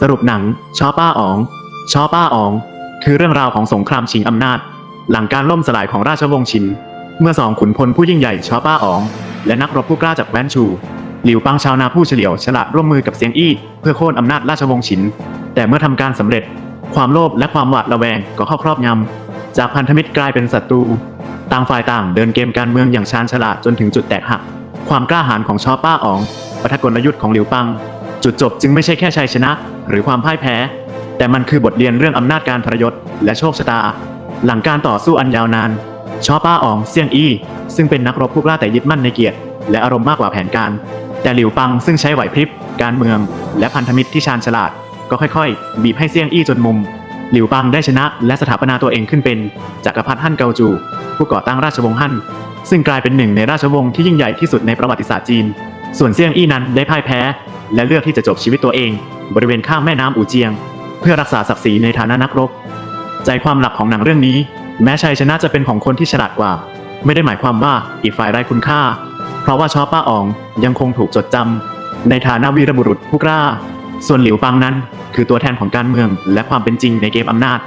สรุปหนังชอป้าอ๋องชอป้าอ๋อง คือเรื่องราวของสงครามชิงอำนาจ หลังการล่มสลายของราชวงศ์ชิน เมื่อสองขุนพลผู้ยิ่งใหญ่ชอป้าอ๋อง และนักรบผู้กล้าจากแว้นชู หลิวปังชาวนาผู้เฉลียวฉลาดร่วมมือกับเซียงอี้เพื่อโค่นอำนาจราชวงศ์ชิน แต่เมื่อทำการสำเร็จ ความโลภและความหวาดระแวงก็เข้าครอบงำจากพันธมิตรกลายเป็นศัตรูต่างฝ่ายต่างเดินเกมการเมืองอย่างชาญฉลาดจนถึงจุดแตกหัก ความกล้าหาญของชอป้าอ๋องปะทะกลยุทธ์ของหลิวปัง จุดจบจึงไม่ใช่แค่ชัยชนะ หรือความพ่ายแพ้ แต่มันคือบทเรียนเรื่องอำนาจการทรยศและโชคชะตา หลังการต่อสู้อันยาวนาน ชอป้าอ๋องเซียงอี้ ซึ่งเป็นนักรบผู้กล้าแต่ยึดมั่นในเกียรติ และอารมณ์มากกว่าแผนการ แต่หลิวปังซึ่งใช้ไหวพริบ การเมือง และพันธมิตรที่ชาญฉลาด ก็ค่อยๆ บีบให้เซียงอี้จนมุม หลิวปังได้ชนะ และสถาปนาตัวเองขึ้นเป็นจักรพรรดิฮั่นเกาจู ผู้ก่อตั้งราชวงศ์ฮั่นซึ่งกลายเป็นหนึ่งในราชวงศ์ที่ยิ่งใหญ่ที่สุดในประวัติศาสตร์จีน ส่วนเซียงอี้นั้นได้พ่ายแพ้ และเลือกที่จะจบชีวิตตัวเอง บริเวณข้ามแม่น้ำอูเจียง เพื่อรักษาศักดิ์ศรีในฐานะนักรบ ใจความหลักของหนังเรื่องนี้ แม้ชัยชนะจะเป็นของคนที่ฉลาดกว่า ไม่ได้หมายความว่าอีกฝ่ายไร้คุณค่า เพราะว่าชอป้าอองยังคงถูกจดจำในฐานะวีรบุรุษผู้กล้า ส่วนหลิวปังนั้น คือตัวแทนของการเมืองและความเป็นจริงในเกมอำนาจ